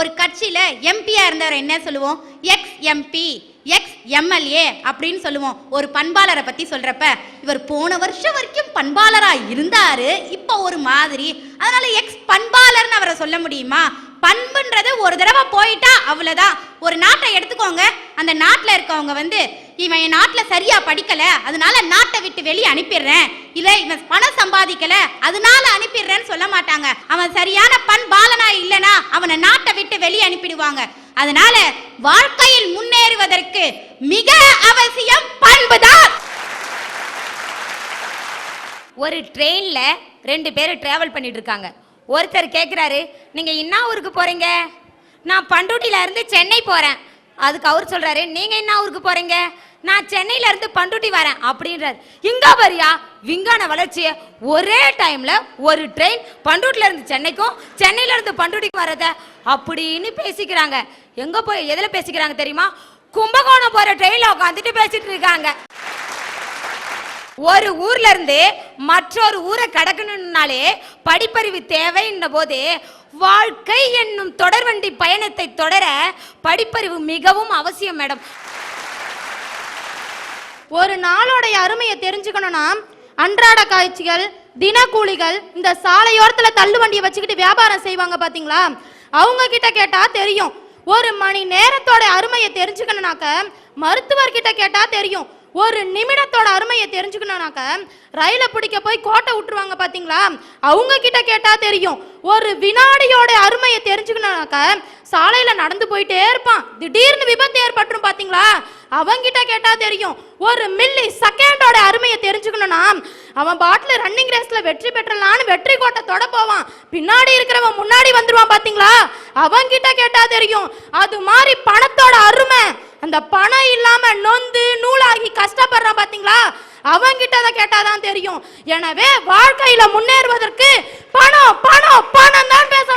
ஒரு கட்சியில் எம்பியா இருந்தவர் என்ன சொல்லுவோம்? எக்ஸ் எம்பி எக்ஸ் எம்எல்ஏ அப்படின்னு சொல்லுவோம். ஒரு பண்பாளரை பத்தி சொல்றப்ப இவர் போன வருஷம் வரைக்கும் பண்பாளரா இருந்தாரு. இப்போ ஒரு மாதிரி. அதனால எக்ஸ் பண்பாளர்னு அவரை சொல்ல முடியுமா? பண்புன்றது ஒரு தடவை போயிட்டா அவ்வளவுதான். ஒரு நாட்டை எடுத்துக்கோங்க. அந்த நாட்டில் இருக்கவங்க வந்து இவன் என் நாட்டில் சரியாக படிக்கலை அதனால நாட்டை விட்டு வெளியே அனுப்பிடுறேன். இல்லை இவன் பணம் சம்பாதிக்கலை அதனால அனுப்பிடுறேன்னு சொல்ல மாட்டாங்க. அவன் சரியான பண்பாளனா இல்லைனா அவனை நாட்டை விட்டு வெளியே அனுப்பிடுவாங்க. அதனால வாழ்க்கையில் முன்னேறுவதற்கு மிக அவசியம் பண்புதான். ஒரு ட்ரெயினில் ரெண்டு பேரும் டிராவல் பண்ணிட்டு இருக்காங்க. ஒருத்தர் கேட்குறாரு நீங்கள் என்ன ஊருக்கு போகிறீங்க நான் பண்ருட்டியில இருந்து சென்னை போறேன். அதுக்கு அவர் சொல்றாரு நீங்க என்ன ஊருக்கு போறீங்க? நான் சென்னையில இருந்து பண்ருட்டி வரேன் அப்படின்றார். இங்க வரியா விஞ்ஞான வளர்ச்சியை ஒரே டைம்ல ஒரு ட்ரெயின் பண்ருட்டில இருந்து சென்னைக்கும் சென்னையில இருந்து பண்ருட்டிக்கு வரத அப்படின்னு பேசிக்கிறாங்க. எங்க போய் எதுல பேசிக்கிறாங்க தெரியுமா? கும்பகோணம் போற ட்ரெயின்ல உட்காந்துட்டு பேசிட்டு இருக்காங்க. ஒரு ஊர்ல இருந்து மற்றொரு ஊரை கடக்கணும்னாலே படிப்பறிவு தேவைன்ன போது வாழ்க்கை என்னும் தொடர்வண்டி பயணத்தை தொடர படிப்பறிவு மிகவும் அவசியம் மேடம். ஒரு நாளோடைய அருமையை தெரிஞ்சுக்கணும்னா அன்றாட காய்ச்சிகள் தினக்கூலிகள் இந்த சாலையோரத்துல தள்ளு வண்டியை வச்சுக்கிட்டு வியாபாரம் செய்வாங்க பாத்தீங்களா? அவங்க கிட்ட கேட்டா தெரியும். ஒரு மணி நேரத்தோட அருமையை தெரிஞ்சுக்கணும்னாக்க மருத்துவர்கிட்ட கேட்டா தெரியும். ஒரு நிமிடத்தோட அருமையை தெரிஞ்சுக்கணும்னாக்க ரயில பிடிக்க போய் கோட்டை விட்டுருவாங்க பாத்தீங்களா? அவங்க கிட்ட கேட்டா தெரியும். ஒரு வினாடியோட அருமையை தெரிஞ்சுக்கணும்னாக்க சாலையில நடந்து போயிட்டே இருப்பான். திடீர்னு விபத்து ஏற்பட்டுரும் பாத்தீங்களா? அவங்கிட்ட கேட்டா தெரியும். ஒரு மில்லி செகண்டோட அருமையை தெரிஞ்சுக்கணும்னா அவன் பாட்டில் ரன்னிங் ரேஸ்ல வெற்றி பெற்றலான்னு வெற்றி கோட்டை தொட போவான். பின்னாடி இருக்கிறவன் முன்னாடி வந்துருவான் பாத்தீங்களா? அவங்கிட்ட கேட்டா தெரியும். அது மாதிரி பணத்தோட அருமை. அந்த பணம் இல்லாம நொந்து நூலாகி கஷ்டப்படுறான் பாத்தீங்களா? அவங்கிட்ட அதை கேட்டாதான் தெரியும். எனவே வாழ்க்கையில முன்னேறுவதற்கு பணம் பணம் பணம் தான் பேச